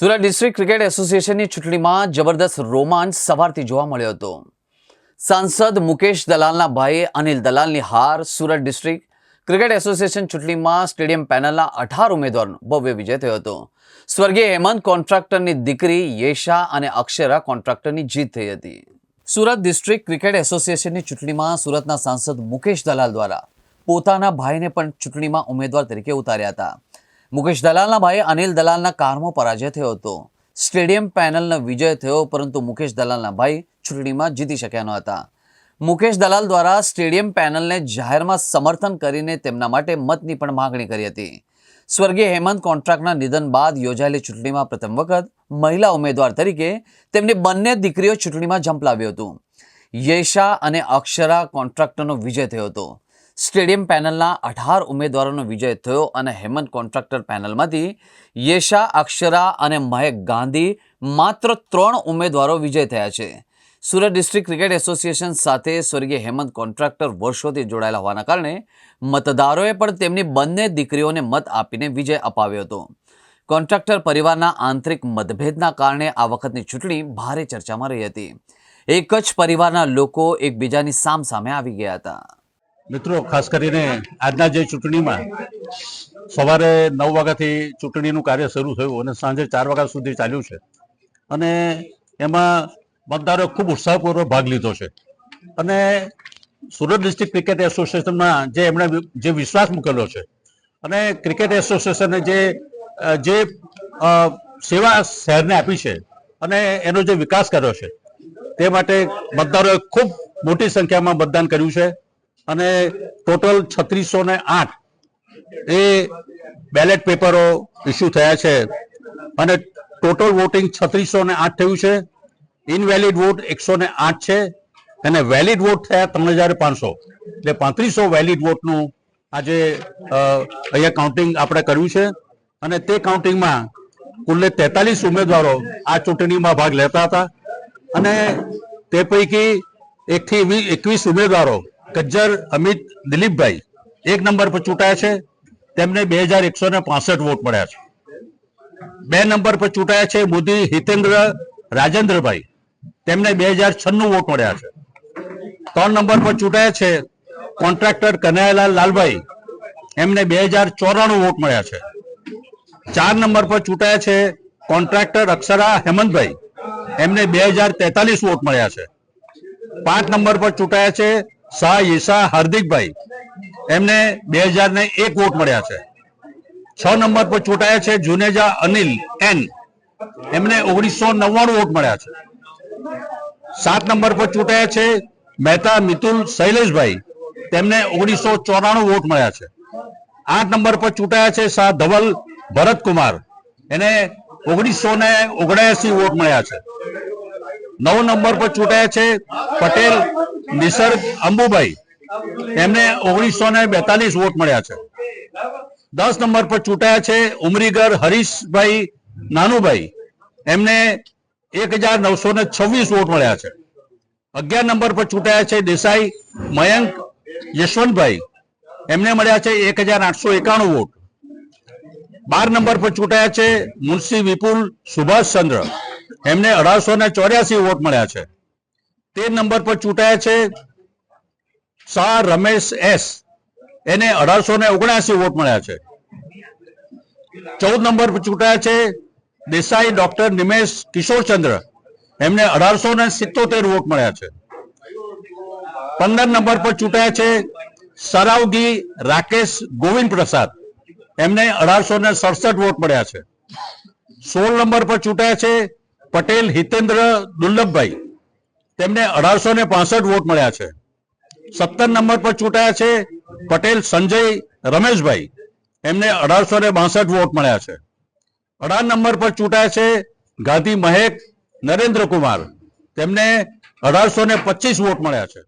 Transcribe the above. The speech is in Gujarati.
સુરત ડિસ્ટ્રિક્ટ ક્રિકેટ એસોસિએશનની ચૂંટણીમાં જબરદસ્ત રોમાંચ સવારથી જોવા મળ્યો હતો. સાંસદ મુકેશ દલાલના ભાઈએ અનિલ દલાલની હાર સુરત ડિસ્ટ્રિક્ટ ક્રિકેટ એસોસિએશન ચૂંટણીમાં સ્ટેડિયમ પેનલના અઢાર ઉમેદવારનો ભવ્ય વિજય થયો હતો. સ્વર્ગીય હેમંત કોન્ટ્રાક્ટરની દીકરી યેશા અને અક્ષરા કોન્ટ્રાક્ટરની જીત થઈ હતી. સુરત ડિસ્ટ્રિક્ટ ક્રિકેટ એસોસિએશનની ચૂંટણીમાં સુરતના સાંસદ મુકેશ દલાલ દ્વારા પોતાના ભાઈને પણ ચૂંટણીમાં ઉમેદવાર તરીકે ઉતાર્યા હતા. મુકેશ દલાલના ભાઈ અનિલ દલાલના કારમાં પરાજય થયો હતો. સ્ટેડિયમ પેનલનો વિજય થયો, પરંતુ મુકેશ દલાલના ભાઈ ચૂંટણીમાં જીતી શક્યા ન હતા. મુકેશ દલાલ દ્વારા સ્ટેડિયમ પેનલને જાહેરમાં સમર્થન કરીને તેમના માટે મતની પણ માગણી કરી હતી. સ્વર્ગીય હેમંત કોન્ટ્રાક્ટના નિધન બાદ યોજાયેલી ચૂંટણીમાં પ્રથમ વખત મહિલા ઉમેદવાર તરીકે તેમની બંને દીકરીઓ ચૂંટણીમાં ઝંપલાવ્યું હતું. યેશા અને અક્ષરા કોન્ટ્રાક્ટરનો વિજય થયો હતો. સ્ટેડિયમ પેનલના અઢાર ઉમેદવારોનો વિજય થયો અને હેમંત કોન્ટ્રાક્ટર પેનલમાંથી યેશા, અક્ષરા અને મહેક ગાંધી માત્ર ત્રણ ઉમેદવારો વિજય થયા છે. સુરત ડિસ્ટ્રિક્ટ ક્રિકેટ એસોસિએશન સાથે સ્વર્ગીય હેમંત કોન્ટ્રાક્ટર વર્ષોથી જોડાયેલા હોવાના કારણે મતદારોએ પણ તેમની બંને દીકરીઓને મત આપીને વિજય અપાવ્યો હતો. કોન્ટ્રાક્ટર પરિવારના આંતરિક મતભેદના કારણે આ વખતની ચૂંટણી ભારે ચર્ચામાં રહી હતી. એક જ પરિવારના લોકો એકબીજાની સામસામે આવી ગયા હતા. મિત્રો, ખાસ કરીને આજના જે ચૂંટણીમાં સવારે નવ વાગ્યાથી ચૂંટણીનું કાર્ય શરૂ થયું અને સાંજે ચાર વાગ્યા સુધી ચાલ્યું છે. અને એમાં મતદારોએ ખૂબ ઉત્સાહપૂર્વક ભાગ લીધો છે. અને સુરત ડિસ્ટ્રિક્ટ ક્રિકેટ એસોસિએશનમાં જે એમણે જે વિશ્વાસ મૂકેલો છે અને ક્રિકેટ એસોસિએશને જે જે સેવા શહેરને આપી છે અને એનો જે વિકાસ કર્યો છે તે માટે મતદારોએ ખૂબ મોટી સંખ્યામાં મતદાન કર્યું છે. અને ટોટલ છત્રીસો ને આઠ એ બેલેટ પેપરો ઇસ્યુ થયા છે. અને ટોટલ વોટિંગ છત્રીસો ને આઠ થયું છે. ઇનવેલિડ વોટ એકસો ને આઠ છે અને વેલિડ વોટ થયા ત્રણ હજાર પાંચસો. એટલે પાંત્રીસો વેલિડ વોટનું આજે અહીંયા કાઉન્ટિંગ આપણે કર્યું છે. અને તે કાઉન્ટિંગમાં કુલ્લે તેતાલીસ ઉમેદવારો આ ચૂંટણીમાં ભાગ લેતા હતા. અને તે પૈકી એકથી એકવીસ ઉમેદવારો કજ્જર અમિત દિલીપભાઈ એક નંબર પર ચૂંટાયા છે. તેમને બે હજાર એકસો ને પાસઠ વોટ મળ્યા છે. બે નંબર પર ચૂંટાયા છે મોદી હિતેન્દ્ર રાજેન્દ્રભાઈ. તેમને બે હજાર છન્નું વોટ મળ્યા છે. ત્રણ નંબર પર ચૂંટાયા છે કોન્ટ્રાક્ટર કનૈયાલાલ લાલભાઈ. એમને બે હજાર ચોરાણું વોટ મળ્યા છે. ચાર નંબર પર ચૂંટાયા છે કોન્ટ્રાક્ટર અક્ષરા હેમંતભાઈ. એમને બે હજાર તેતાલીસ વોટ મળ્યા છે. પાંચ નંબર પર ચૂંટાયા છે શાહ ઈશા હાર્દિકભાઈ, એમને બે હજાર ને એક વોટ મળ્યા છે. છ નંબર પર ચૂંટાયા છે જુનેજા અનિલ એન. એમને ઓગણીસો નવ્વાણું વોટ મળ્યા છે. સાત નંબર પર ચૂંટાયા છે મહેતા મિતુલ શૈલેષભાઈ, તેમને ઓગણીસો ચોરાણું વોટ મળ્યા છે. આઠ નંબર પર ચૂંટાયા છે શાહ ધવલ ભરતકુમાર, એને ઓગણીસો ને ઓગણસી વોટ મળ્યા છે. નવ નંબર પર ચૂંટાયા છે પટેલ, નિસર્ગ અંબુભાઈ એમને ઓગણીસો ને બેતાલીસ વોટ મળ્યા છે. દસ નંબર પર ચૂંટાયા છે ઉમરીગર હરીશભાઈ નાનુભાઈ. એમને એક હજાર નવસો ને છવ્વીસ વોટ મળ્યા છે. અગિયાર નંબર પર ચૂંટાયા છે દેસાઈ મયંક યશવંતભાઈ. એમને મળ્યા છે એક હજાર આઠસો એકાણું વોટ. બાર નંબર પર ચૂંટાયા છે મુનશી વિપુલ સુભાષચંદ્ર એમને અઢારસો ને ચોર્યાસી વોટ મળ્યા છે. તે નંબર પર ચૂંટાયા છે. શાહ રમેશ એસ. એને અઢારસો ને ઓગણસી વોટ મળ્યા છે. ચૌદ નંબર પર ચૂંટાયા છે દેસાઈ ડોક્ટર નિમેશ કિશોરચંદ્ર એમને અઢારસો ને સિત્તોતેર વોટ મળ્યા છે. પંદર નંબર પર ચૂંટાયા છે સરાવગી રાકેશ ગોવિંદ પ્રસાદ એમને અઢારસો ને સડસઠ વોટ મળ્યા છે. સોળ નંબર પર ચૂંટાયા છે પટેલ, હિતેન્દ્ર, દુર્લભભાઈ. તેમને અઢારસો ને પાસઠ વોટ મળ્યા છે. સત્તર નંબર પર ચૂંટાયા છે પટેલ સંજય રમેશભાઈ. એમને અઢારસો ને બાસઠ વોટ મળ્યા છે. અઢાર નંબર પર ચૂંટાયા છે ગાંધી મહેક નરેન્દ્ર કુમાર તેમને અઢારસો ને પચીસ વોટ મળ્યા છે.